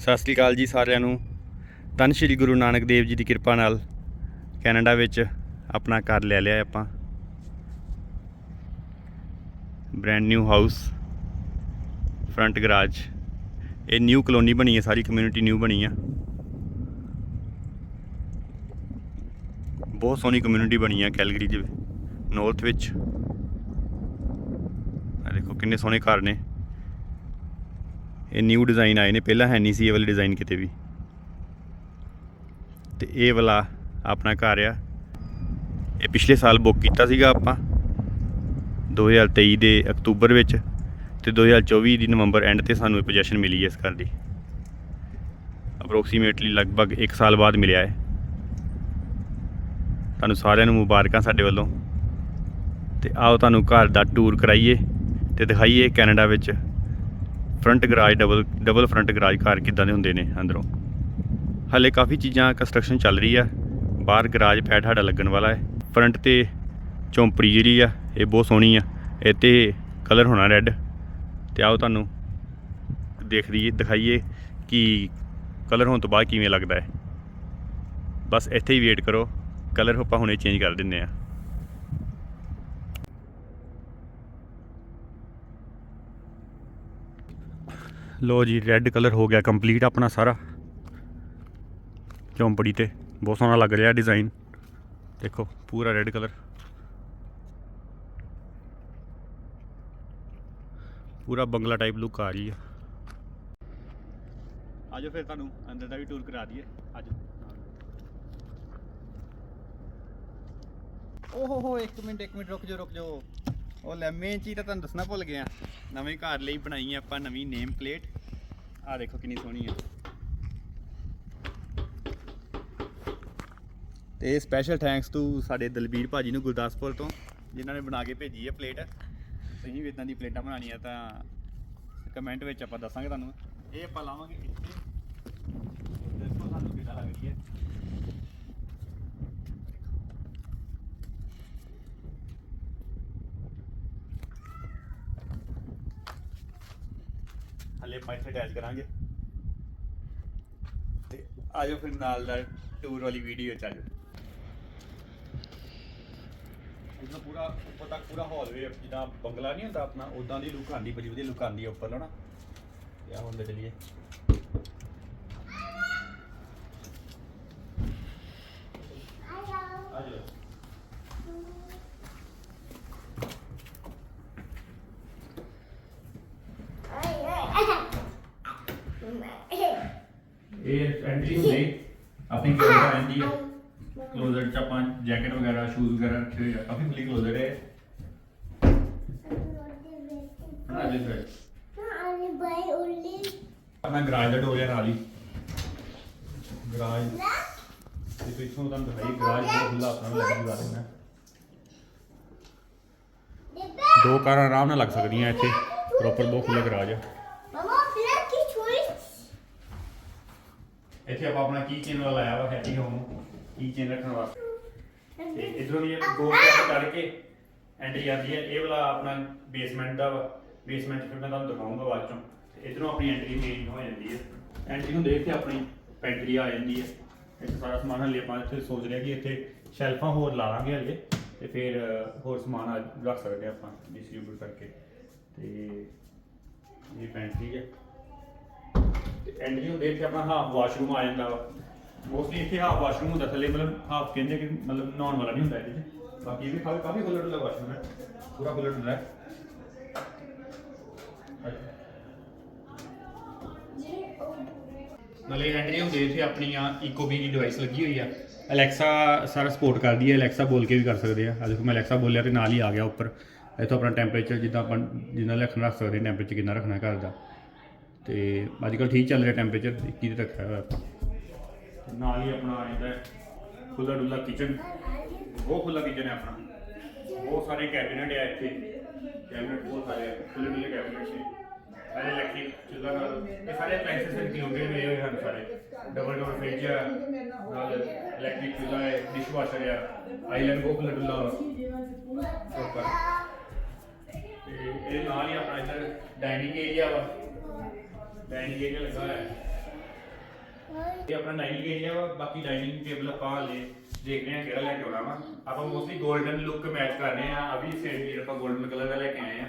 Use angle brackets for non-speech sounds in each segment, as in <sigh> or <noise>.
ਸਤਿ ਸ੍ਰੀ ਅਕਾਲ ਜੀ ਸਾਰਿਆਂ ਨੂੰ। ਧੰਨ ਸ਼੍ਰੀ ਗੁਰੂ ਨਾਨਕ ਦੇਵ ਜੀ ਦੀ ਕਿਰਪਾ ਨਾਲ ਕੈਨੇਡਾ ਵਿੱਚ ਆਪਣਾ ਘਰ ਲੈ ਲਿਆ ਆਪਾਂ। Brand new house front garage ਇਹ ਨਿਊ ਕਲੋਨੀ ਬਣੀ ਹੈ, ਸਾਰੀ ਕਮਿਊਨਿਟੀ ਨਿਊ ਬਣੀ ਆ। ਬਹੁਤ ਸੋਹਣੀ ਕਮਿਊਨਿਟੀ ਬਣੀ ਆ ਕੈਲਗਰੀ ਦੇ ਨਾਰਥ ਵਿੱਚ। ਆ ਦੇਖੋ ਕਿੰਨੇ ਸੋਹਣੇ ਘਰ ਨੇ। ਇਹ ਨਿਊ ਡਿਜ਼ਾਈਨ ਆਏ ਨੇ। ਪਹਿਲਾਂ ਹੈ ਨਹੀਂ ਸੀ ਇਹ ਵਾਲੇ ਡਿਜ਼ਾਈਨ ਕਿਤੇ ਵੀ। ਤੇ ਇਹ ਵਾਲਾ ਆਪਣਾ ਘਰ ਆ। ਇਹ ਪਿਛਲੇ ਸਾਲ ਬੁੱਕ ਕੀਤਾ ਸੀਗਾ ਆਪਾਂ 2023 ਦੇ ਅਕਤੂਬਰ ਵਿੱਚ ਤੇ 2024 ਦੀ ਨਵੰਬਰ ਐਂਡ ਤੇ ਸਾਨੂੰ ਇਹ ਪੋਜੀਸ਼ਨ ਮਿਲੀ ਹੈ ਇਸ ਘਰ ਦੀ। ਅਪਰੋਕਸੀਮੇਟਲੀ ਲਗਭਗ 1 ਸਾਲ ਬਾਅਦ ਮਿਲਿਆ ਹੈ ਤੁਹਾਨੂੰ ਸਾਰਿਆਂ ਨੂੰ ਮੁਬਾਰਕਾਂ ਸਾਡੇ ਵੱਲੋਂ। ਤੇ ਆਓ ਤੁਹਾਨੂੰ ਘਰ ਦਾ ਟੂਰ ਕਰਾਈਏ ਤੇ ਦਿਖਾਈਏ ਕੈਨੇਡਾ ਵਿੱਚ। Front garage double double front garage car ਕਿੱਦਾਂ ਦੇ ਹੁੰਦੇ ਨੇ ਅੰਦਰੋਂ? ਹਾਲੇ ਕਾਫੀ ਚੀਜ਼ਾਂ ਕੰਸਟਰਕਸ਼ਨ ਚੱਲ ਰਹੀ ਆ। ਬਾਹਰ ਗਰਾਜ ਪੈਡ ਸਾਡਾ ਲੱਗਣ ਵਾਲਾ ਹੈ। ਫਰੰਟ ਤੇ ਚੌਂਪੜੀ ਜਿਹੜੀ ਆ, ਇਹ ਬਹੁਤ ਸੋਹਣੀ ਆ। ਇਹ ਤੇ ਕਲਰ ਹੋਣਾ ਰੈੱਡ ਤੇ ਆਓ ਤੁਹਾਨੂੰ ਦੇਖ ਲਈਏ, ਦਿਖਾਈਏ ਕਿ ਕਲਰ ਹੋਣ ਤੋਂ ਬਾਅਦ ਕਿਵੇਂ ਲੱਗਦਾ ਹੈ। ਬਸ ਇੱਥੇ ਹੀ ਵੇਟ ਕਰੋ। ਕਲਰ ਆਪਾਂ ਹੁਣੇ ਚੇਂਜ ਕਰ ਦਿੰਨੇ ਆ ਲੋ ਜੀ ਰੈੱਡ ਕਲਰ ਹੋ ਗਿਆ ਕੰਪਲੀਟ ਆਪਣਾ ਸਾਰਾ। ਚੌਂਪੜੀ ਤੇ ਬਹੁਤ ਸੋਹਣਾ ਲੱਗ ਰਿਹਾ ਡਿਜ਼ਾਈਨ ਦੇਖੋ, ਪੂਰਾ ਰੈੱਡ ਕਲਰ ਪੂਰਾ ਬੰਗਲਾ ਟਾਈਪ ਲੁੱਕ ਆ ਰਹੀ ਆ। ਆਜੋ ਫਿਰ ਤੁਹਾਨੂੰ ਅੰਦਰ ਦਾ ਵੀ ਟੂਰ ਕਰਾ ਦਈਏ। ਆਜੋ। ਓਹ ਹੋ, ਇੱਕ ਮਿੰਟ ਇੱਕ ਮਿੰਟ, ਰੁਕ ਜਾਓ ਰੁਕ ਜਾਓ। ਉਹ ਲੈ ਮੇਨ ਚੀਜ਼ ਤਾਂ ਤੁਹਾਨੂੰ ਦੱਸਣਾ ਭੁੱਲ ਗਿਆ। ਨਵੇਂ ਘਰ ਲਈ ਬਣਾਈ ਹੈ ਆਪਾਂ ਨਵੀਂ ਨੇਮ ਪਲੇਟ ਆਹ ਦੇਖੋ ਕਿੰਨੀ ਸੋਹਣੀ ਹੈ ਤੇ ਸਪੈਸ਼ਲ ਥੈਂਕਸ ਟੂ ਸਾਡੇ ਦਲਬੀਰ ਭਾਜੀ ਨੂੰ ਗੁਰਦਾਸਪੁਰ ਤੋਂ, ਜਿਨ੍ਹਾਂ ਨੇ ਬਣਾ ਕੇ ਭੇਜੀ ਹੈ ਪਲੇਟ ਤੁਸੀਂ ਵੀ ਇਦਾਂ ਦੀ ਪਲੇਟਾਂ ਬਣਾਉਣੀਆਂ ਤਾਂ ਕਮੈਂਟ ਵਿੱਚ ਆਪਾਂ ਦੱਸਾਂਗੇ ਤੁਹਾਨੂੰ। ਇਹ ਆਪਾਂ ਲਾਵਾਂਗੇ ਇੱਥੇ। ਦੇਖੋ ਸਾਨੂੰ ਕਿੱਦਾਂ ਲੱਗਦੀ ਹੈ। ਹਲੇ ਇੱਥੇ ਅਟੈਚ ਕਰਾਂਗੇ। ਤੇ ਆਜੋ ਫਿਰ ਨਾਲ ਦਾ ਟੂਰ ਵਾਲੀ ਵੀਡੀਓ ਚ ਆਜੋ। ਇਹਦਾ ਪੂਰਾ, ਉੱਪਰ ਤੱਕ ਪੂਰਾ ਹਾਲਵੇ ਜਿੱਦਾਂ ਬੰਗਲਾ ਨਹੀਂ ਹੁੰਦਾ ਆਪਣਾ ਉਦਾਂ ਦੀ ਲੁੱਕ ਆਂਦੀ ਬੜੀ ਵਧੀਆ ਲੁੱਕ ਆਂਦੀ ਹੈ ਉੱਪਰ ਨਾ ਤੇ ਆ ਹੁਣ ਦੇ ਚਲੀਏ ਆਜੋ ਇਹ ਐਂਟਰੀ ਹੁੰਦੀ ਆਪਣੀ ਕਿਹੜਾ ਐਂਟਰੀ ਹੈ। ਕਲੋਜ਼ਟ ਚ ਆਪਾਂ ਜੈਕਟ ਵਗੈਰਾ ਸ਼ੂਜ਼ ਵਗੈਰਾ ਰੱਖੇ ਹੋਏ ਆ। ਕਾਫੀ ਫੁੱਲੀ ਕਲੋਜ਼ਟ ਹੈ। ਫਿਰ ਆਪਣਾ ਗਰਾਜ ਦਾ ਡੋਰ ਹੈ ਨਾਲ ਹੀ। ਗਰਾਜ ਤੇ ਪਿੱਛੋਂ ਤੁਹਾਨੂੰ ਦਿਖਾਈ ਗਰਾਜ ਬਹੁਤ ਖੁੱਲਾ ਆਪਣਾ ਲੱਗ ਜੂਗਾ। ਦੇਣਾ ਦੋ ਕਾਰਾਂ ਆਰਾਮ ਨਾਲ ਲੱਗ ਸਕਦੀਆਂ ਇੱਥੇ। ਪ੍ਰੋਪਰ ਬਹੁਤ ਖੁੱਲਾ ਗਰਾਜ ਹੈ ਇੱਥੇ ਆਪਾਂ ਆਪਣਾ ਕੀ ਚੇਨ ਵਾਲਾ ਲਾਇਆ ਵਾ ਹੈਡੀ ਹੋਮ ਕੀ ਚੇਨ ਰੱਖਣ ਵਾਸਤੇ। ਤੇ ਇਧਰੋਂ ਵੀ ਗੋਲ ਕੱਟ ਕੱਢ ਕੇ ਐਂਟਰੀ ਆਉਂਦੀ ਹੈ। ਇਹ ਵਾਲਾ ਆਪਣਾ ਬੇਸਮੈਂਟ ਦਾ ਵਾ। ਬੇਸਮੈਂਟ ਫਿਰ ਮੈਂ ਤੁਹਾਨੂੰ ਦਿਖਾਉਂਗਾ ਬਾਅਦ ਚੋਂ। ਤੇ ਇਧਰੋਂ ਆਪਣੀ ਐਂਟਰੀ ਮੇਨ ਹੋ ਜਾਂਦੀ ਹੈ। ਐਂਟਰੀ ਹੁੰਦੇ ਇੱਥੇ ਆਪਣੀ ਪੈਂਟਰੀ ਆ ਜਾਂਦੀ ਹੈ। ਇੱਥੇ ਸਾਰਾ ਸਮਾਨ ਹਲੇ ਆਪਾਂ ਇੱਥੇ ਸੋਚ ਰਹੇ ਕਿ ਇੱਥੇ ਸ਼ੈਲਫਾਂ ਹੋਰ ਲਾ ਲਾਂਗੇ ਹਲੇ। ਤੇ ਫਿਰ ਹੋਰ ਸਮਾਨ ਆ- ਰੱਖ ਸਕਦੇ ਹਾਂ ਆਪਾਂ ਡਿਸਟ੍ਰੀਬਿਊਟ ਕਰਕੇ। ਤੇ ਇਹ ਪੈਂਟਰੀ ਹੈ। ਤੇ ਐਂਟਰੀ ਹੁੰਦੇ ਇੱਥੇ ਆਪਣਾ ਹਾਫ ਵਾਸ਼ਰੂਮ ਆ ਜਾਂਦਾ ਵਾ। ਮੋਸਟਲੀ ਇੱਥੇ ਹਾਫ ਵਾਸ਼ਰੂਮ ਹੁੰਦਾ ਥੱਲੇ ਮਤਲਬ ਹਾਫ ਕਹਿੰਦੇ ਕਿ ਮਤਲਬ ਨਹਾਉਣ ਵਾਲਾ ਨਹੀਂ ਹੁੰਦਾ ਇਹਦੇ 'ਚ ਬਾਕੀ ਇਹ ਵੀ ਕਾਫੀ ਕਾਫੀ ਖੁੱਲ੍ਹਾ ਡੁੱਲਾ ਵਾਸ਼ਰੂਮ ਹੈ ਪੂਰਾ ਖੁੱਲ੍ਹਾ ਡੁੱਲਾ ਹੈ। ਨਾਲੇ ਐਂਟਰੀ ਹੁੰਦੇ ਇੱਥੇ ਆਪਣੀਆਂ ਇਕੋਬੀ ਦੀ ਡਿਵਾਈਸ ਲੱਗੀ ਹੋਈ ਆ। ਅਲੈਕਸਾ ਸਾਰਾ ਸਪੋਰਟ ਕਰਦੀ ਹੈ ਅਲੈਕਸਾ ਬੋਲ ਕੇ ਵੀ ਕਰ ਸਕਦੇ ਆ। ਆ ਦੇਖੋ ਮੈਂ ਅਲੈਕਸਾ ਬੋਲਿਆ ਤੇ ਨਾਲ ਹੀ ਆ ਗਿਆ ਉੱਪਰ। ਇੱਥੋਂ ਆਪਣਾ ਟੈਂਪਰੇਚਰ ਜਿੱਦਾਂ ਆਪਾਂ ਜਿੰਨਾ ਰੱਖਣਾ ਰੱਖ ਸਕਦੇ ਟੈਂਪਰੇਚਰ ਕਿੰਨਾ ਰੱਖਣਾ ਘਰ ਦਾ। ਤੇ ਅੱਜ ਕੱਲ੍ਹ ਠੀਕ ਚੱਲ ਰਿਹਾ ਟੈਂਪਰੇਚਰ 21 ਤੇ ਰੱਖਿਆ ਹੋਇਆ ਆਪਾਂ। ਨਾਲ ਹੀ ਆਪਣਾ ਇਹਦਾ ਖੁੱਲਾ ਡੁੱਲਾ ਕਿਚਨ ਬਹੁਤ ਖੁੱਲਾ ਕਿਚਨ ਹੈ ਆਪਣਾ। ਬਹੁਤ ਸਾਰੇ ਕੈਬਨਿਟ ਆ ਇੱਥੇ। ਕੈਬਨਿਟ ਬਹੁਤ ਸਾਰੇ ਆ, ਖੁੱਲੇ ਡੁੱਲੇ ਕੈਬਿਨਟ ਨੇ। ਸਾਰੇ ਇਲੈਕਟ੍ਰਿਕ ਚੁੱਲ੍ਹਾ ਨਾਲ। ਇਹ ਸਾਰੇ ਅਪਲਾਈਐਂਸਸ ਹਨ ਕਿ ਨੇ ਇਹ ਹਨ ਸਾਰੇ। ਡਬਲ ਡੋਰ ਫ੍ਰਿਜ ਆ ਨਾਲ ਇਲੈਕਟ੍ਰਿਕ ਚੁੱਲ੍ਹਾ ਹੈ ਡਿਸ਼ਵਾਸ਼ਰ ਆ। ਆਈਲੈਂਡ ਬਹੁਤ ਖੁੱਲਾ ਡੁੱਲਾ ਉੱਪਰ ਤੇ ਇਹ ਨਾਲ ਹੀ ਆਪਣਾ ਇੱਧਰ ਡਾਈਨਿੰਗ ਏਰੀਆ ਵਾ। ਡਾਈਨਿੰਗ ਏਰੀਆ ਲੱਗਾ ਹੋਇਆ ਹੈ। ਇਹ ਆਪਣਾ ਡਾਈਨਿੰਗ ਏਰੀਆ ਵਾ, ਬਾਕੀ ਡਾਈਨਿੰਗ ਟੇਬਲ ਆਪਾਂ ਹਲੇ ਦੇਖ ਰਹੇ ਹਾਂ ਕਿਹੜਾ ਲੈ ਕੇ ਆਉਣਾ ਵਾ। ਆਪਾਂ ਮੋਸਟਲੀ 골ਡਨ ਲੁੱਕ ਮੈਚ ਕਰ ਰਹੇ ਆ ਅਭੀ ਸੈਂਟੀਰ ਆਪਾਂ 골ਡਨ ਕਲਰ ਦਾ ਲੈ ਕੇ ਆਏ ਆ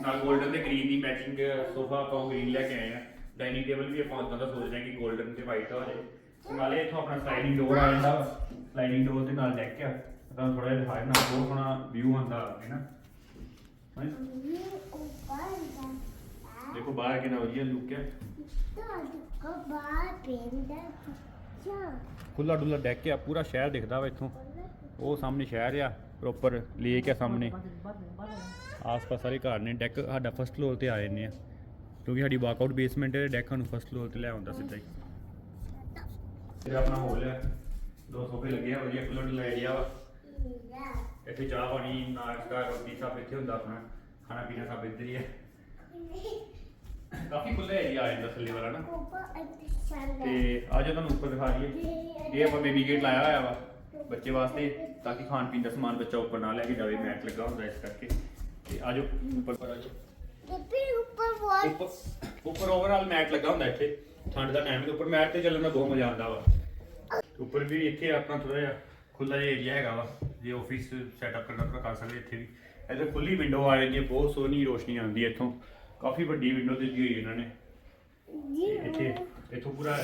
ਨਾਲ 골ਡਨ ਤੇ ਗ੍ਰੀਨ ਦੀ ਮੈਚਿੰਗ ਸੋਫਾ ਆਪਾਂ ਗ੍ਰੀਨ ਲੈ ਕੇ ਆਏ ਆ ਡਾਈਨਿੰਗ ਟੇਬਲ ਵੀ ਆਪਾਂ ਉਦਾਂ ਦਾ ਸੋਚ ਰਹੇ ਹਾਂ ਕਿ 골ਡਨ ਤੇ ਵਾਈਟ ਹੋ ਜਾਏ ਤੇ ਨਾਲੇ ਇੱਥੋਂ ਆਪਣਾ ਸਲਾਈਡਿੰਗ ਡੋਰ ਆ ਜਾਂਦਾ ਵਾ। ਸਲਾਈਡਿੰਗ ਡੋਰ ਦੇ ਨਾਲ ਡੈਕ ਆ। ਤਾਂ ਥੋੜਾ ਜਿਹਾ ਦਿਖਾਇਆ ਨਾ ਬਹੁਤ ਸੋਹਣਾ ਵਿਊ ਆਉਂਦਾ, ਹੈ ਨਾ? ਹਾਂ ਦੇਖੋ ਬਾਹਰ ਕਿੰਨਾ ਵਧੀਆ ਲੁੱਕ ਹੈ। ਖੁੱਲਾ ਡੁੱਲਾ ਡੈਕ ਆ ਪੂਰਾ ਸ਼ਹਿਰ ਦਿਖਦਾ ਵਾ ਇੱਥੋਂ। ਉਹ ਸਾਹਮਣੇ ਸ਼ਹਿਰ ਆ ਪ੍ਰੋਪਰ ਲੇਕ ਆ ਸਾਹਮਣੇ। ਆਸ-ਪਾਸ ਸਾਰੇ ਘਰ ਨੇ ਡੈਕ ਸਾਡਾ ਫਸਟ ਫਲੋਰ ਤੇ ਆ ਜਾਂਦੇ ਆ। ਕਿਉਂਕਿ ਸਾਡੀ ਵਾਕਆਊਟ ਬੇਸਮੈਂਟ ਹੈ ਡੈਕ ਸਾਨੂੰ ਫਸਟ ਫਲੋਰ ਤੇ ਲੈ ਆਉਂਦਾ ਸਿੱਧਾ ਹੀ। ਇਹ ਆਪਣਾ ਹੋਲ ਹੈ। ਦੋ ਸੋਫੇ ਲੱਗੇ ਆ, ਵਧੀਆ ਖੁੱਲਾ ਡੁੱਲਾ ਏਰੀਆ ਵਾ। ਇੱਥੇ ਚਾਹ ਪਾਣੀ, ਨਾਸ਼ਤਾ, ਰੋਟੀ ਸਭ ਇੱਥੇ ਹੁੰਦਾ ਆਪਣਾ। ਖਾਣਾ ਪੀਣਾ ਸਭ ਇੱਧਰ ਹੀ ਹੈ ਕਾਫੀ ਖੁੱਲਾ ਏਰੀਆ ਆ ਜਾਂਦਾ ਥੱਲੇ ਵਾਲਾ ਨਾ। ਤੇ ਅੱਜ ਤੁਹਾਨੂੰ ਉੱਪਰ ਦਿਖਾ ਦਈਏ। ਇਹ ਆਪਾਂ ਬੇਬੀ ਗੇਟ ਲਾਇਆ ਹੋਇਆ ਵਾ ਬੱਚੇ ਵਾਸਤੇ ਤਾਂ ਕਿ ਖਾਣ ਪੀਣ ਦਾ ਸਮਾਨ ਬੱਚਾ ਉੱਪਰ ਨਾ ਲੈ ਕੇ ਜਾਵੇ ਮੈਟ ਲੱਗਾ ਹੁੰਦਾ ਇਸ ਕਰਕੇ। ਤੇ ਆਜੋ ਉੱਪਰ ਪਰ ਆਜੋ। ਉੱਪਰ ਉੱਪਰ ਓਵਰਆਲ ਮੈਟ ਲੱਗਾ ਹੁੰਦਾ ਇੱਥੇ। ਠੰਡ ਦਾ ਟਾਈਮ ਤੇ ਉੱਪਰ ਮੈਟ ਤੇ ਚੱਲਣ ਦਾ ਬਹੁਤ ਮਜ਼ਾ ਆਉਂਦਾ ਵਾ। ਉੱਪਰ ਵੀ ਇੱਥੇ ਆਪਣਾ ਥੋੜਾ ਜਿਹਾ ਖੁੱਲਾ ਜਿਹਾ ਏਰੀਆ ਹੈਗਾ ਵਾ। ਜੇ ਆਫਿਸ ਸੈਟਅਪ ਕਰਨਾ ਤਾਂ ਕਰ ਸਕਦੇ ਇੱਥੇ ਵੀ। ਇੱਧਰ ਖੁੱਲੀ ਵਿੰਡੋ ਆ ਜਾਂਦੀ ਹੈ ਬਹੁਤ ਸੋਹਣੀ ਰੋਸ਼ਨੀ ਆਉਂਦੀ ਹੈ ਇੱਥੋਂ। ਕਾਫੀ ਵੱਡੀ ਵਿੰਡੋ ਦਿੱਤੀ ਹੋਈ ਇਹਨਾਂ ਨੇ। ਤੇ ਇੱਥੇ ਇੱਥੋਂ ਪੂਰਾ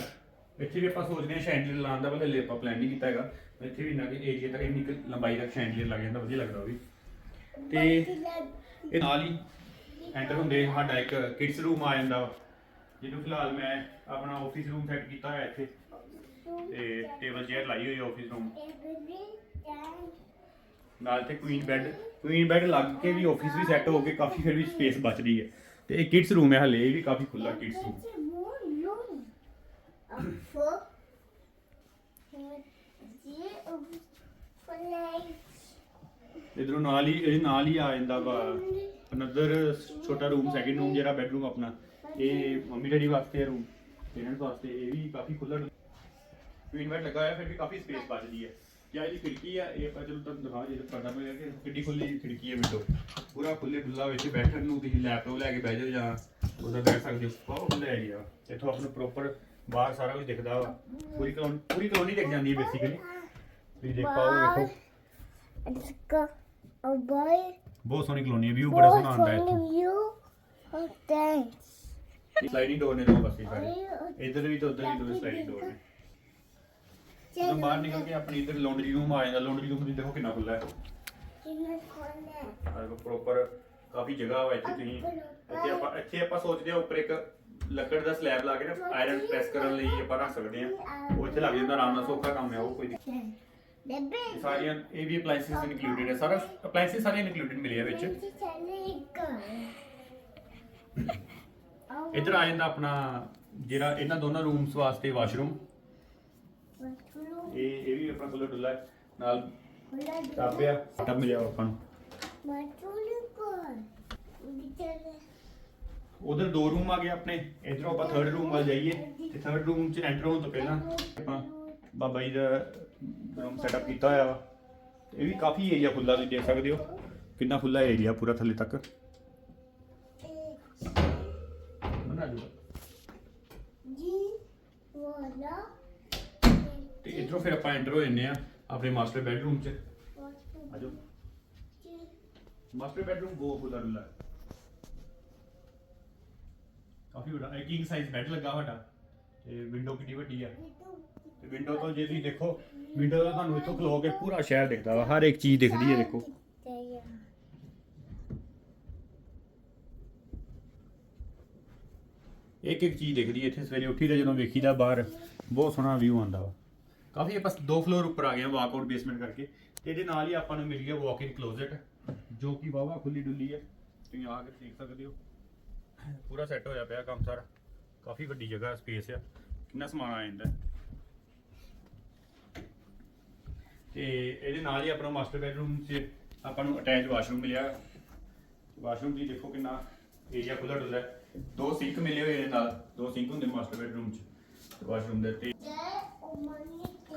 ਇੱਥੇ ਵੀ ਆਪਾਂ ਸੋਚਦੇ ਹਾਂ ਸ਼ੈਂਡਲੀਅਰ ਲਾਉਣ ਦਾ ਹਲੇ ਆਪਾਂ ਪਲਾਨ ਨਹੀਂ ਕੀਤਾ ਹੈਗਾ। ਇੱਥੇ ਵੀ ਇੰਨਾ ਕਿ ਏਰੀਆ ਤੱਕ ਇੰਨੀ ਕੁ ਲੰਬਾਈ ਤੱਕ ਸ਼ੈਂਡਲੀਅਰ ਲੱਗ ਜਾਂਦਾ ਵਧੀਆ ਲੱਗਦਾ ਉਹ ਵੀ। ਤੇ ਇਹ ਨਾਲ ਹੀ ਐਂਟਰ ਹੁੰਦੇ ਸਾਡਾ ਇੱਕ ਕਿਡਸ ਰੂਮ ਆ ਜਾਂਦਾ ਵਾ। ਜਿਹਨੂੰ ਫਿਲਹਾਲ ਮੈਂ ਆਪਣਾ ਆਫਿਸ ਰੂਮ ਸੈੱਟ ਕੀਤਾ ਹੋਇਆ ਇੱਥੇ। ਤੇ ਟੇਬਲ ਚੇਅਰ ਲਾਈ ਹੋਈ ਆਫਿਸ ਰੂਮ ਨਾਲ ਤੇ ਕੁਈਨ ਬੈੱਡ ਕੁਈਨ ਬੈੱਡ ਲੱਗ ਕੇ ਵੀ ਆਫਿਸ ਵੀ ਸੈੱਟ ਹੋ ਕੇ ਕਾਫੀ ਫਿਰ ਵੀ ਸਪੇਸ ਬਚਦੀ ਹੈ। ਤੇ ਇਹ ਕਿਡਸ ਰੂਮ ਹੈ ਹਲੇ ਇਹ ਵੀ ਕਾਫੀ ਖੁੱਲਾ ਕਿਡਸ ਰੂਮ ਇਧਰੋਂ ਨਾਲ ਹੀ ਇਹਦੇ ਨਾਲ ਹੀ ਆ ਜਾਂਦਾ ਵਾ। ਅਨਦਰ ਛੋਟਾ ਰੂਮ ਸੈਕਿੰਡ ਰੂਮ ਜਿਹੜਾ ਬੈਡਰੂਮ ਆਪਣਾ। ਇਹ ਮੰਮੀ ਡੈਡੀ ਵਾਸਤੇ ਰੂਮ ਪੇਰੈਂਟਸ ਵਾਸਤੇ ਇਹ ਵੀ ਕਾਫੀ ਖੁੱਲਾ ਕੁਈਨ ਬੈੱਡ ਲੱਗਾ ਹੋਇਆ ਫਿਰ ਵੀ ਕਾਫੀ ਸਪੇਸ ਬਚਦੀ ਹੈ। ਕਿਆ ਇਹਦੀ ਖਿੜਕੀ ਆ ਇਹ ਆਪਾਂ ਚਲੋ ਤੁਹਾਨੂੰ ਦਿਖਾ ਜੇ ਪਰਦਾ ਪਿਆ ਕਿ ਕਿੱਡੀ ਖੁੱਲੀ ਖਿੜਕੀ ਹੈ ਵਿੰਡੋ ਪੂਰਾ ਖੁੱਲੇ ਡੁੱਲਾ ਵਿੱਚ ਬੈਠਣ ਨੂੰ ਤੁਸੀਂ ਲੈਪਟਾਪ ਲੈ ਕੇ ਬਹਿ ਜਾਓ ਜਾਂ ਉਹਦਾ ਬੈਠ ਸਕਦੇ ਹੋ। ਬਹੁਤ ਖੁੱਲਾ ਏਰੀਆ ਇੱਥੋਂ ਆਪਾਂ ਨੂੰ ਪ੍ਰੋਪਰ ਬਾਹਰ ਸਾਰਾ ਕੁਝ ਦਿਖਦਾ ਵਾ। ਪੂਰੀ ਕਲੋਨੀ ਪੂਰੀ ਕਲੋਨੀ ਦਿਖ ਜਾਂਦੀ ਹੈ ਬੇਸਿਕਲੀ ਤੁਸੀਂ ਦੇਖ ਪਾਓ ਵੇਖੋ। ਬਹੁਤ ਸੋਹਣੀ ਕਲੋਨੀ ਹੈ ਵਿਊ ਬੜਾ ਸੋਹਣਾ ਆਉਂਦਾ ਹੈ ਇੱਥੋਂ ਸਲਾਈਡਿੰਗ ਡੋਰ ਨੇ ਦੋ ਬਸ ਇਹ ਸਾਰੇ ਇੱਧਰ ਵੀ ਤੇ ਉੱਧਰ ਵੀ ਦੋ ਸਲਾਈਡਿੰਗ ਡੋਰ ਨੇ। ਜਦੋਂ ਬਾਹਰ ਨਿਕਲ ਕੇ ਆਪਣੀ ਇੱਧਰ ਲਾਂਡਰੀ ਰੂਮ ਆ ਜਾਂਦਾ। ਲਾਂਡਰੀ ਰੂਮ ਦੀ ਦੇਖੋ ਕਿੰਨਾ ਖੁੱਲਾ ਹੈ। ਆ ਦੇਖੋ ਪ੍ਰੋਪਰ ਕਾਫੀ ਜਗ੍ਹਾ ਵਾ ਇੱਥੇ ਤੁਸੀਂ। ਇੱਥੇ ਆਪਾਂ ਇੱਥੇ ਆਪਾਂ ਸੋਚਦੇ ਹਾਂ ਉੱਪਰ ਇੱਕ ਲੱਕੜ ਦਾ ਸਲੈਬ ਲਾ ਕੇ ਨਾ ਆਇਰਨ ਪ੍ਰੈਸ ਕਰਨ ਲਈ ਆਪਾਂ ਰੱਖ ਸਕਦੇ ਹਾਂ। ਉਹ ਇੱਥੇ ਲੱਗ ਜਾਂਦਾ ਆਰਾਮ ਨਾਲ ਸੌਖਾ ਕੰਮ ਹੈ ਉਹ ਕੋਈ ਦਿੱਕਤ ਨਹੀਂ। ਸਾਰੀਆਂ ਇਹ ਵੀ ਅਪਲਾਈਐਂਸਸ ਇਨਕਲੂਡਡ ਹੈ। ਸਾਰਾ ਅਪਲਾਈਐਂਸਸ ਸਾਰੀਆਂ ਇਨਕਲੂਡਡ ਮਿਲੇ ਆ ਵਿੱਚ ਇੱਧਰ ਆ ਜਾਂਦਾ ਆਪਣਾ ਜਿਹੜਾ ਇਹਨਾਂ ਦੋਨਾਂ ਰੂਮਸ ਵਾਸਤੇ ਵਾਸ਼ਰੂਮ ਇਹ ਇਹ ਵੀ ਆਪਣਾ ਖੁੱਲਾ ਡੁੱਲਾ ਹੈ ਨਾਲ ਟੱਬ ਆ ਟੱਬ ਮਿਲਿਆ ਆਪਾਂ ਨੂੰ। ਉਧਰ ਦੋ ਰੂਮ ਆ ਗਏ ਆਪਣੇ ਇਧਰੋਂ ਆਪਾਂ ਥਰਡ ਰੂਮ ਵੱਲ ਜਾਈਏ ਤੇ ਥਰਡ ਰੂਮ 'ਚ ਐਂਟਰ ਹੋਣ ਤੋਂ ਪਹਿਲਾਂ ਆਪਾਂ ਬਾਬਾ ਜੀ ਦਾ ਰੂਮ ਸੈਟਅਪ ਕੀਤਾ ਹੋਇਆ ਵਾ। ਇਹ ਵੀ ਕਾਫੀ ਏਰੀਆ ਖੁੱਲਾ ਤੁਸੀਂ ਦੇਖ ਸਕਦੇ ਹੋ। ਕਿੰਨਾ ਖੁੱਲਾ ਏਰੀਆ ਪੂਰਾ ਥੱਲੇ ਤੱਕ। ਬਣਾ ਲਓ। ਤੇ ਇਧਰੋਂ ਫਿਰ ਆਪਾਂ ਐਂਟਰ ਹੋ ਜੰਨੇ ਆ ਆਪਣੇ ਮਾਸਟਰ ਬੈਡਰੂਮ 'ਚ। ਆਜੋ ਮਾਸਟਰ ਬੈਡਰੂਮ ਬਹੁਤ ਡੁੱਲਾ ਹੈ। ਕਾਫੀ ਵੱਡਾ ਇੱਕ ਕਿੰਗ ਸਾਈਜ਼ ਬੈੱਡ ਲੱਗਾ ਸਾਡਾ ਤੇ ਵਿੰਡੋ ਕਿੰਨੀ ਵੱਡੀ ਆ। ਤੇ ਵਿੰਡੋ ਤੋਂ ਜੇ ਤੁਸੀਂ ਦੇਖੋ ਵਿੰਡੋ ਤੋਂ ਤੁਹਾਨੂੰ ਇੱਥੋਂ ਖਲੋ ਕੇ ਪੂਰਾ ਸ਼ਹਿਰ ਦਿਖਦਾ ਵਾ ਹਰ ਇੱਕ ਚੀਜ਼ ਦਿਖਦੀ ਹੈ ਦੇਖੋ। ਇੱਕ ਇੱਕ ਚੀਜ਼ ਦਿਖਦੀ ਹੈ ਇੱਥੇ ਸਵੇਰੇ ਉੱਠੀ ਤੇ ਜਦੋਂ ਵੇਖੀਦਾ ਬਾਹਰ ਬਹੁਤ ਸੋਹਣਾ ਵਿਊ ਆਉਂਦਾ ਵਾ। ਕਾਫੀ ਆਪਾਂ ਦੋ ਫਲੋਰ ਉੱਪਰ ਆ ਗਏ ਆ ਵਾਕਆਊਟ ਬੇਸਮੈਂਟ ਕਰਕੇ ਤੇ ਇਹਦੇ ਨਾਲ ਹੀ ਆਪਾਂ ਨੂੰ ਮਿਲ ਗਿਆ ਵਾਕ ਇਨ ਕਲੋਜ਼ਟ ਜੋ ਕਿ ਵਾਵਾ ਖੁੱਲੀ ਡੁੱਲੀ ਹੈ। ਤੁਸੀਂ ਆ ਕੇ ਦੇਖ ਸਕਦੇ ਹੋ। ਪੂਰਾ ਸੈੱਟ ਹੋਇਆ ਪਿਆ ਕੰਮ ਸਾਰਾ। ਕਾਫੀ ਵੱਡੀ ਜਗ੍ਹਾ ਸਪੇਸ ਆ। ਕਿੰਨਾ ਸਮਾਨ ਆ ਜਾਂਦਾ। ਹੈ। ਤੇ ਇਹਦੇ ਨਾਲ ਹੀ ਆਪਣਾ ਮਾਸਟਰ ਬੈਡਰੂਮ 'ਚ ਆਪਾਂ ਨੂੰ ਅਟੈਚ ਵਾਸ਼ਰੂਮ ਮਿਲਿਆ। ਵਾਸ਼ਰੂਮ ਦੀ ਦੇਖੋ ਕਿੰਨਾ ਏਰੀਆ ਖੁੱਲਾ ਡੁੱਲਾ ਦੋ ਸਿੰਕ ਮਿਲੇ ਹੋਏ ਨੇ ਨਾਲ। ਦੋ ਸਿੰਕ ਹੁੰਦੇ ਮਾਸਟਰ ਬੈਡਰੂਮ 'ਚ। ਵਾਸ਼ਰੂਮ ਦੇ ਤੇ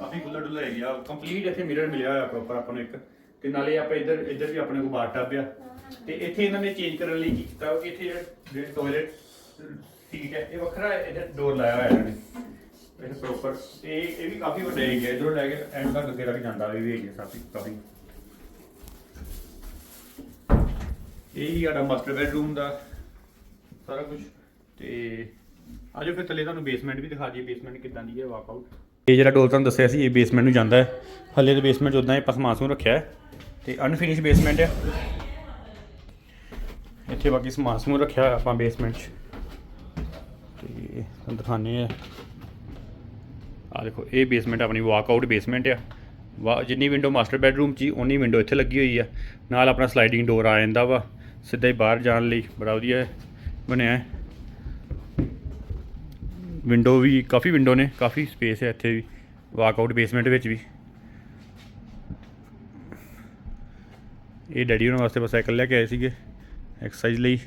ਕਾਫੀ ਖੁੱਲ੍ਹਾ ਡੁੱਲਾ ਏਰੀਆ ਕੰਪਲੀਟ ਇੱਥੇ ਮਿਰਰ ਮਿਲਿਆ ਹੋਇਆ ਪ੍ਰੋਪਰ ਆਪਾਂ ਨੂੰ ਇੱਕ। ਤੇ ਨਾਲੇ ਆਪਾਂ ਇੱਧਰ ਇੱਧਰ ਵੀ ਆਪਣੇ ਕੋਲ ਬਾਥਟਬ ਆ। ਤੇ ਇੱਥੇ ਇਹਨਾਂ ਨੇ ਚੇਂਜ ਕਰਨ ਲਈ ਕੀ ਕੀਤਾ ਕਿ ਇੱਥੇ ਜਿਹੜਾ ਟਾਇਲਟ ਸੀਟ ਹੈ ਇਹ ਵੱਖਰਾ ਇੱਧਰ ਡੋਰ ਲਾਇਆ ਹੋਇਆ ਇਹਨਾਂ ਨੇ। ਇਹ ਪ੍ਰੋਪਰ ਇਹ ਇਹ ਵੀ ਕਾਫੀ ਵੱਡਾ ਏਰੀਆ ਇਧਰੋਂ ਲੈ ਕੇ ਐਂਡ ਤੱਕ ਅੱਗੇ ਤੱਕ ਜਾਂਦਾ ਇਹ ਵੀ ਏਰੀਆ ਕਾਫੀ ਕਾਫੀ। ਇਹ ਹੀ ਸਾਡਾ ਮਾਸਟਰ ਬੈਡਰੂਮ ਦਾ ਸਾਰਾ ਕੁਝ ਤੇ ਆਜੋ ਫਿਰ ਥੱਲੇ ਤੁਹਾਨੂੰ ਬੇਸਮੈਂਟ ਵੀ ਦਿਖਾ ਦਈਏ। ਬੇਸਮੈਂਟ ਕਿੱਦਾਂ ਦੀ ਹੈ ਵਾਕਆਊਟ ਇਹ ਜਿਹੜਾ ਡੋਰ ਤੁਹਾਨੂੰ ਦੱਸਿਆ ਸੀ, ਇਹ ਬੇਸਮੈਂਟ ਨੂੰ ਜਾਂਦਾ ਹੈ। ਹੱਲੇ ਦੇ ਬੇਸਮੈਂਟ ਉਦਾਂ ਹੀ ਪਸਮਾਸੂ ਰੱਖਿਆ ਹੈ ਤੇ ਅਨਫਿਨਿਸ਼ ਬੇਸਮੈਂਟ ਹੈ। ਇੱਥੇ ਬਾਕੀ ਸਮਾਨ ਸਮੂਨ ਰੱਖਿਆ ਹੋਇਆ ਆਪਾਂ ਬੇਸਮੈਂਟ 'ਚ। ਤੇ ਤੁਹਾਨੂੰ ਦਿਖਾਣੇ ਆ ਆ ਦੇਖੋ, ਇਹ ਬੇਸਮੈਂਟ ਆਪਣੀ ਵਾਕਆਊਟ ਬੇਸਮੈਂਟ ਆ। ਵਾ, ਜਿੰਨੀ ਵਿੰਡੋ ਮਾਸਟਰ ਬੈਡਰੂਮ 'ਚ ਹੀ ਉਨੀ ਵਿੰਡੋ ਇੱਥੇ ਲੱਗੀ ਹੋਈ ਆ। ਨਾਲ ਆਪਣਾ ਸਲਾਈਡਿੰਗ ਡੋਰ ਆ ਜਾਂਦਾ ਵਾ। ਸਿੱਧਾ ਹੀ ਬਾਹਰ ਜਾਣ ਲਈ ਬੜਾ ਵਧੀਆ ਬਣਿਆ ਹੈ। ਵਿੰਡੋ ਵੀ, ਕਾਫੀ ਵਿੰਡੋ ਨੇ, ਕਾਫੀ ਸਪੇਸ ਹੈ ਇੱਥੇ ਵੀ ਵਾਕਆਊਟ ਬੇਸਮੈਂਟ ਵਿੱਚ ਵੀ। ਇਹ ਡੈਡੀ ਉਹਨਾਂ ਵਾਸਤੇ ਬਸ ਸਾਈਕਲ ਲੈ ਕੇ ਆਏ ਸੀਗੇ ਐਕਸਰਸਾਈਜ਼ ਲਈ।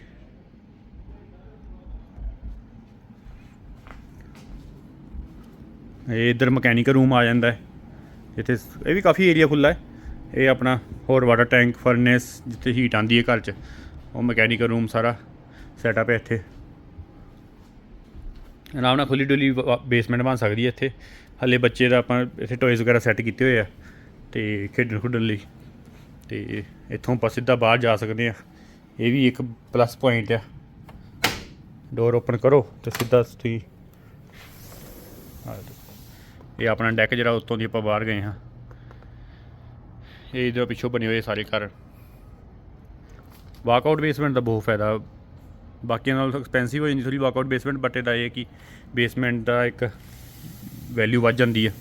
ਇਹ ਇਧਰ ਮਕੈਨੀਕਲ ਰੂਮ ਆ ਜਾਂਦਾ ਹੈ ਇੱਥੇ ਇਹ ਵੀ ਕਾਫੀ ਏਰੀਆ ਖੁੱਲਾ ਹੈ। ਇਹ ਆਪਣਾ ਹੋਰ ਵਾਟਰ ਟੈਂਕ ਫਰਨੈਸ ਜਿੱਥੇ ਹੀਟ ਆਂਦੀ ਹੈ ਘਰ 'ਚ, ਉਹ ਮਕੈਨੀਕਲ ਰੂਮ ਸਾਰਾ ਸੈਟਅਪ ਹੈ ਇੱਥੇ। ਆਰਾਮ ਨਾਲ ਖੁੱਲੀ ਡੁੱਲੀ ਬੇਸਮੈਂਟ ਬਣ ਸਕਦੀ ਹੈ ਇੱਥੇ। ਹੱਲੇ ਬੱਚੇ ਦਾ ਆਪਾਂ ਇੱਥੇ ਟੋਇਜ਼ ਵਗੈਰਾ ਸੈੱਟ ਕੀਤੇ ਹੋਏ ਆ ਤੇ ਖੇਡਣ ਖੁੱਡਣ ਲਈ। ਤੇ ਇੱਥੋਂ ਆਪਾਂ ਸਿੱਧਾ ਬਾਹਰ ਜਾ ਸਕਦੇ ਆ ਇਹ ਵੀ ਇੱਕ ਪਲੱਸ ਪੁਆਇੰਟ ਆ। ਡੋਰ ਓਪਨ ਕਰੋ ਤੇ ਸਿੱਧਾ ਤੁਸੀਂ ਇਹ ਆਪਣਾ ਡੈਕ ਜਿਹੜਾ ਉੱਤੋਂ ਦੀ ਆਪਾਂ ਬਾਹਰ ਗਏ ਹਾਂ। ਇਹ ਇਹਦੇ ਪਿੱਛੋਂ ਬਣੇ ਹੋਏ ਸਾਰੇ ਘਰ। ਵਾਕਆਊਟ ਬੇਸਮੈਂਟ ਦਾ ਬਹੁਤ ਫਾਇਦਾ। ਬਾਕੀਆਂ ਨਾਲੋਂ ਐਕਸਪੈਂਸਿਵ ਹੋ ਜਾਂਦੀ ਥੋੜੀ ਵਾਕਆਊਟ ਬੇਸਮੈਂਟ ਬਟ ਇਹਦਾ ਇਹ ਕਿ ਬੇਸਮੈਂਟ ਦਾ ਇੱਕ ਵੈਲਿਊ ਵੱਧ ਜਾਂਦੀ ਹੈ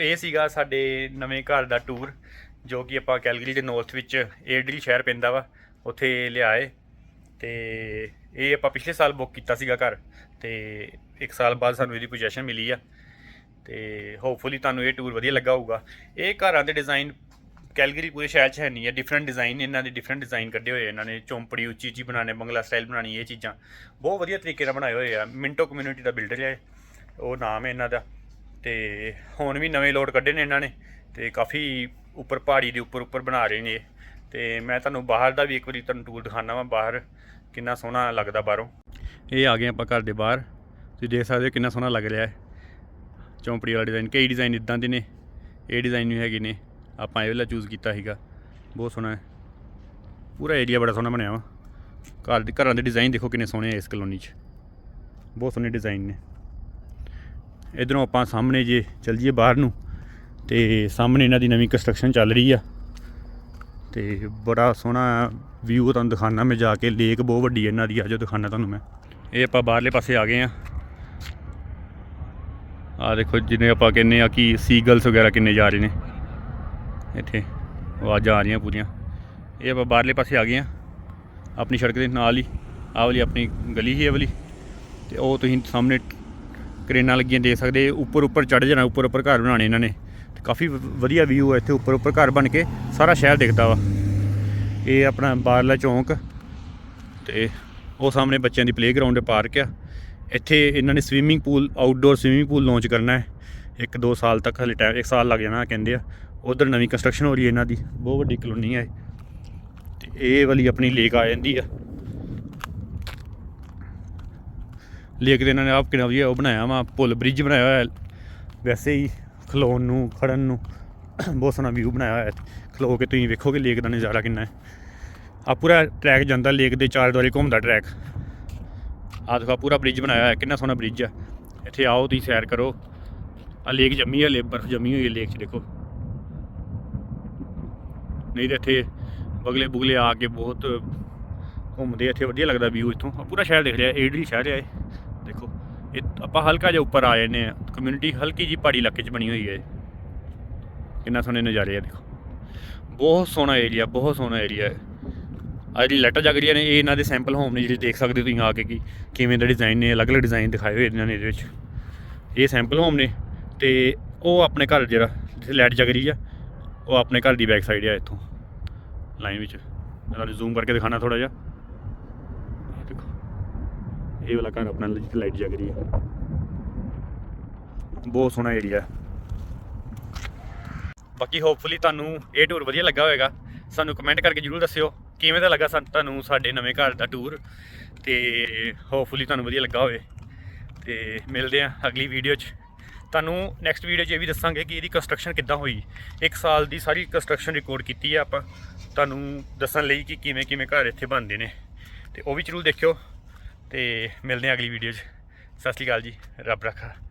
ਇਹ ਸੀਗਾ ਸਾਡੇ ਨਵੇਂ ਘਰ ਦਾ ਟੂਰ ਜੋ ਕਿ ਆਪਾਂ ਕੈਲਗਰੀ ਦੇ ਨਾਰਥ ਵਿੱਚ ਏਡਰੀ ਸ਼ਹਿਰ ਪੈਂਦਾ ਵਾ, ਉੱਥੇ ਲਿਆਏ। ਤੇ ਇਹ ਆਪਾਂ ਪਿਛਲੇ ਸਾਲ ਬੁੱਕ ਕੀਤਾ ਸੀਗਾ ਘਰ, ਤੇ ਇੱਕ ਸਾਲ ਬਾਅਦ ਸਾਨੂੰ ਇਹਦੀ ਪੋਜੀਸ਼ਨ ਮਿਲੀ ਆ। ਤੇ ਹੋਪਫੁਲੀ ਤੁਹਾਨੂੰ ਇਹ ਟੂਰ ਵਧੀਆ ਲੱਗਾ ਹੋਊਗਾ। ਇਹ ਘਰਾਂ ਦੇ ਡਿਜ਼ਾਈਨ ਕੈਲਗਰੀ ਪੂਰੇ ਸ਼ਹਿਰ 'ਚ ਹੈ ਨਹੀਂ ਹੈ। ਡਿਫਰੈਂਟ ਡਿਜ਼ਾਈਨ ਇਹਨਾਂ ਦੇ ਡਿਫਰੈਂਟ ਡਿਜ਼ਾਈਨ ਕੱਢੇ ਹੋਏ ਇਹਨਾਂ ਨੇ ਚੌਂਪੜੀ, ਉੱਚੀ ਉੱਚੀ ਬਣਾਣੇ ਬੰਗਲਾ ਸਟਾਈਲ ਬਣਾਣੀ ਇਹ ਚੀਜ਼ਾਂ। ਬਹੁਤ ਵਧੀਆ ਤਰੀਕੇ ਨਾਲ ਬਣਾਏ ਹੋਏ ਆ। ਮਿੰਟੋ ਕਮਿਊਨਿਟੀ ਦਾ ਬਿਲਡਰ ਹੈ ਉਹ ਨਾਮ ਹੈ ਇਹਨਾਂ ਦਾ। ਤੇ ਹੁਣ ਵੀ ਨਵੇਂ ਲੋਡ ਕੱਢੇ ਨੇ ਇਹਨਾਂ ਨੇ। ਤੇ ਕਾਫੀ ਉੱਪਰ ਪਹਾੜੀ ਦੇ ਉੱਪਰ ਉੱਪਰ ਬਣਾ ਰਹੇ ਨੇ ਇਹ। ਤੇ ਮੈਂ ਤੁਹਾਨੂੰ ਬਾਹਰ ਦਾ ਵੀ ਇੱਕ ਵਾਰੀ ਤੁਹਾਨੂੰ ਟੂਰ ਦਿਖਾਣਾ ਵਾ। ਬਾਹਰ ਕਿੰਨਾ ਸੋਹਣਾ ਲੱਗਦਾ ਬਾਹਰੋਂ। ਇਹ ਆ ਗਏ ਆਪਾਂ ਘਰ ਦੇ ਬਾਹਰ। ਤੁਸੀਂ ਦੇਖ ਸਕਦੇ ਹੋ ਕਿੰਨਾ ਸੋਹਣਾ ਲੱਗ ਰਿਹਾ ਹੈ। ਚੌਂਪੜੀ ਵਾਲਾ ਡਿਜ਼ਾਈਨ ਕਈ ਡਿਜ਼ਾਈਨ ਇਦਾਂ ਦੇ ਨੇ। ਇਹ ਡਿਜ਼ਾਈਨ ਵੀ ਹੈਗੇ ਨੇ। ਆਪਾਂ ਇਹ ਵਾਲਾ ਚੂਜ਼ ਕੀਤਾ ਸੀਗਾ। ਬਹੁਤ ਸੋਹਣਾ ਹੈ। ਪੂਰਾ ਏਰੀਆ ਬੜਾ ਸੋਹਣਾ ਬਣਿਆ ਵਾ। ਘਰ ਦੇ ਘਰਾਂ ਦੇ ਡਿਜ਼ਾਈਨ ਦੇਖੋ ਕਿੰਨੇ ਸੋਹਣੇ ਆ ਇਸ ਕਲੋਨੀ 'ਚ। ਬਹੁਤ ਸੋਹਣੇ ਡਿਜ਼ਾਈਨ ਨੇ। ਇਧਰੋਂ ਆਪਾਂ ਸਾਹਮਣੇ ਜੇ ਚੱਲ ਜੀਏ ਬਾਹਰ ਨੂੰ, ਤੇ ਸਾਹਮਣੇ ਇਹਨਾਂ ਦੀ ਨਵੀਂ ਕੰਸਟਰਕਸ਼ਨ ਚੱਲ ਰਹੀ ਆ। ਤੇ ਬੜਾ ਸੋਹਣਾ ਵਿਊ ਤੁਹਾਨੂੰ ਦਿਖਾਣਾ ਮੈਂ ਜਾ ਕੇ। ਲੇਕ ਬਹੁਤ ਵੱਡੀ ਹੈ ਇਹਨਾਂ ਦੀ, ਆਜੋ ਦਿਖਾਣਾ ਤੁਹਾਨੂੰ ਮੈਂ। ਇਹ ਆਪਾਂ ਬਾਹਰਲੇ ਪਾਸੇ ਆ ਗਏ ਆ। ਆ ਦੇਖੋ ਜਿਵੇਂ ਆਪਾਂ ਕਹਿੰਨੇ ਆ ਕਿ ਸੀਗਲਸ ਵਗੈਰਾ ਕਿੰਨੇ ਜਾ ਰਹੇ ਨੇ। ਇੱਥੇ ਆਵਾਜ਼ਾਂ ਆ ਰਹੀਆਂ ਪੂਰੀਆਂ। ਇਹ ਆਪਾਂ ਬਾਹਰਲੇ ਪਾਸੇ ਆ ਗਏ ਆ। ਆਪਣੀ ਸੜਕ ਦੇ ਨਾਲ ਹੀ, ਆਹ ਵਾਲੀ ਆਪਣੀ ਗਲੀ ਹੀ ਇਹ ਵਾਲੀ। ਤੇ ਉਹ ਤੁਸੀਂ ਸਾਹਮਣੇ ਕਰੇਨਾਂ ਲੱਗੀਆਂ ਦੇਖ ਸਕਦੇ ਉੱਪਰ ਉੱਪਰ ਚੜ ਜਾਣਾ, ਉੱਪਰ ਉੱਪਰ ਘਰ ਬਣਾਉਣੇ ਇਹਨਾਂ ਨੇ। ਤੇ ਕਾਫੀ ਵਧੀਆ ਵਿਊ ਹੈ ਇੱਥੇ, ਉੱਪਰ ਉੱਪਰ ਘਰ ਬਣ ਕੇ ਸਾਰਾ ਸ਼ਹਿਰ ਦਿਖਦਾ ਵਾ। ਇਹ ਆਪਣਾ ਬਾਹਰਲਾ ਚੌਂਕ, ਤੇ ਉਹ ਸਾਹਮਣੇ ਬੱਚਿਆਂ ਦੀ ਪਲੇਗਰਾਉਂਡ ਪਾਰਕ ਆ। ਇੱਥੇ ਇਹਨਾਂ ਨੇ swimming pool outdoor swimming pool launch ਕਰਨਾ ਹੈ। ਇੱਕ ਦੋ ਸਾਲ ਤੱਕ ਹਲੇ ਟਾਈਮ, ਇੱਕ ਸਾਲ ਲੱਗ ਜਾਣਾ ਕਹਿੰਦੇ ਆ। ਉਧਰ ਨਵੀਂ ਕੰਸਟਰਕਸ਼ਨ ਹੋ ਰਹੀ ਹੈ ਇਹਨਾਂ ਦੀ, ਬਹੁਤ ਵੱਡੀ ਕਲੋਨੀ ਹੈ ਇਹ। ਤੇ ਇਹ ਵਾਲੀ ਆਪਣੀ ਲੇਕ ਆ ਜਾਂਦੀ ਆ। ਲੇਕ ਦੇ ਇਹਨਾਂ ਨੇ ਆਪ ਕਿੰਨਾ ਵਧੀਆ ਉਹ ਬਣਾਇਆ ਵਾ, ਪੁਲ ਬ੍ਰਿਜ ਬਣਾਇਆ ਹੋਇਆ ਵੈਸੇ ਹੀ ਖਲੋਣ ਨੂੰ ਖੜਨ ਨੂੰ <coughs> ਬਹੁਤ ਸੋਹਣਾ ਵਿਊ ਬਣਾਇਆ ਹੋਇਆ ਖਲੋ ਕੇ ਤੁਸੀਂ ਵੇਖੋਗੇ ਲੇਕ ਦਾ ਨਜ਼ਾਰਾ ਕਿੰਨਾ ਹੈ। ਆ ਪੂਰਾ ਟਰੈਕ ਜਾਂਦਾ ਲੇਕ ਦੇ ਚਾਰ ਦੁਆਰੇ ਘੁੰਮਦਾ ਟਰੈਕ ਆ ਦੇਖੋ ਪੂਰਾ ਬ੍ਰਿਜ ਬਣਾਇਆ ਹੋਇਆ ਕਿੰਨਾ ਸੋਹਣਾ ਬ੍ਰਿਜ ਆ। ਇੱਥੇ ਆਓ, ਤੁਸੀਂ ਸੈਰ ਕਰੋ। ਆ ਲੇਕ ਜੰਮੀ ਹੈ ਲੇਕ ਬਰਫ਼ ਜੰਮੀ ਹੋਈ ਹੈ ਲੇਕ 'ਚ, ਦੇਖੋ। ਨਹੀਂ ਤਾਂ ਇੱਥੇ ਬਗਲੇ ਬੁਗਲੇ ਆ ਕੇ ਬਹੁਤ ਘੁੰਮਦੇ ਇੱਥੇ ਵਧੀਆ ਲੱਗਦਾ ਵਿਊ ਇੱਥੋਂ। ਪੂਰਾ ਸ਼ਹਿਰ ਦਿਖ ਰਿਹਾ ਏਡਰੀ ਸ਼ਹਿਰ ਹੈ ਇਹ। ਦੇਖੋ, ਇਹ ਆਪਾਂ ਹਲਕਾ ਜਿਹਾ ਉੱਪਰ ਆ ਜਾਂਦੇ ਆ। ਕਮਿਊਨਿਟੀ ਹਲਕੀ ਜੀ ਪਹਾੜੀ ਇਲਾਕੇ 'ਚ ਬਣੀ ਹੋਈ ਹੈ ਕਿੰਨਾ ਸੋਹਣੇ ਨਜ਼ਾਰੇ ਆ, ਦੇਖੋ। ਬਹੁਤ ਸੋਹਣਾ ਏਰੀਆ ਬਹੁਤ ਸੋਹਣਾ ਏਰੀਆ ਹੈ ਆ ਜਿਹੜੀ ਲੈਟਰ ਜਗ ਰਹੀਆਂ ਨੇ, ਇਹ ਇਹਨਾਂ ਦੇ ਸੈਂਪਲ ਹੋਮ ਨੇ, ਜਿਹੜੇ ਦੇਖ ਸਕਦੇ ਹੋ ਤੁਸੀਂ ਆ ਕੇ ਕਿ ਕਿਵੇਂ ਦਾ ਡਿਜ਼ਾਈਨ ਨੇ, ਅਲੱਗ-ਅਲੱਗ ਡਿਜ਼ਾਈਨ ਦਿਖਾਏ ਹੋਏ ਇਹਨਾਂ ਨੇ ਇਹਦੇ ਵਿੱਚ। ਇਹ ਸੈਂਪਲ ਹੋਮ ਨੇ। ਤੇ ਉਹ ਆਪਣੇ ਘਰ ਜਿਹੜਾ, ਜਿੱਥੇ ਲਾਈਟ ਜਗ ਰਹੀ ਆ, ਉਹ ਆਪਣੇ ਘਰ ਦੀ ਬੈਕ ਸਾਈਡ ਆ ਇੱਥੋਂ ਲਾਈਨ ਵਿੱਚ। ਮੈਂ ਤੁਹਾਨੂੰ ਜ਼ੂਮ ਕਰਕੇ ਦਿਖਾਣਾ ਥੋੜਾ ਜਿਹਾ। ਦੇਖੋ, ਇਹ ਵਾਲਾ ਘਰ ਆਪਣਾ ਜਿੱਥੇ ਲਾਈਟ ਜਗ ਰਹੀ ਆ। ਬਹੁਤ ਸੋਹਣਾ ਏਰੀਆ ਬਾਕੀ ਹੋਪਫੁਲੀ ਤੁਹਾਨੂੰ ਇਹ ਟੂਰ ਵਧੀਆ ਲੱਗਾ ਹੋਵੇਗਾ। ਸਾਨੂੰ ਕਮੈਂਟ ਕਰਕੇ ਜਰੂਰ ਦੱਸਿਓ, ਕਿਵੇਂ ਦਾ ਲੱਗਾ ਸਾਨੂੰ ਤੁਹਾਨੂੰ ਸਾਡੇ ਨਵੇਂ ਘਰ ਦਾ ਟੂਰ ਤੇ ਹੋਪਫੁਲੀ ਤੁਹਾਨੂੰ ਵਧੀਆ ਲੱਗਾ ਹੋਵੇ। ਤੇ ਮਿਲਦੇ ਆ ਅਗਲੀ ਵੀਡੀਓ 'ਚ। ਤੁਹਾਨੂੰ ਨੈਕਸਟ ਵੀਡੀਓ 'ਚ ਇਹ ਵੀ ਦੱਸਾਂਗੇ ਕਿ ਇਹਦੀ ਕੰਸਟਰਕਸ਼ਨ ਕਿੱਦਾਂ ਹੋਈ। ਇੱਕ ਸਾਲ ਦੀ ਸਾਰੀ ਕੰਸਟਰਕਸ਼ਨ ਰਿਕਾਰਡ ਕੀਤੀ ਹੈ ਆਪਾਂ। ਤੁਹਾਨੂੰ ਦੱਸਣ ਲਈ ਕਿ ਕਿਵੇਂ ਕਿਵੇਂ ਘਰ ਇੱਥੇ ਬਣਦੇ ਨੇ। ਤੇ ਉਹ ਵੀ ਜ਼ਰੂਰ ਦੇਖਿਓ। ਤੇ ਮਿਲਦੇ ਆ ਅਗਲੀ ਵੀਡੀਓ 'ਚ। ਸਤਿ ਸ਼੍ਰੀ ਅਕਾਲ ਜੀ। ਰੱਬ ਰੱਖਾ।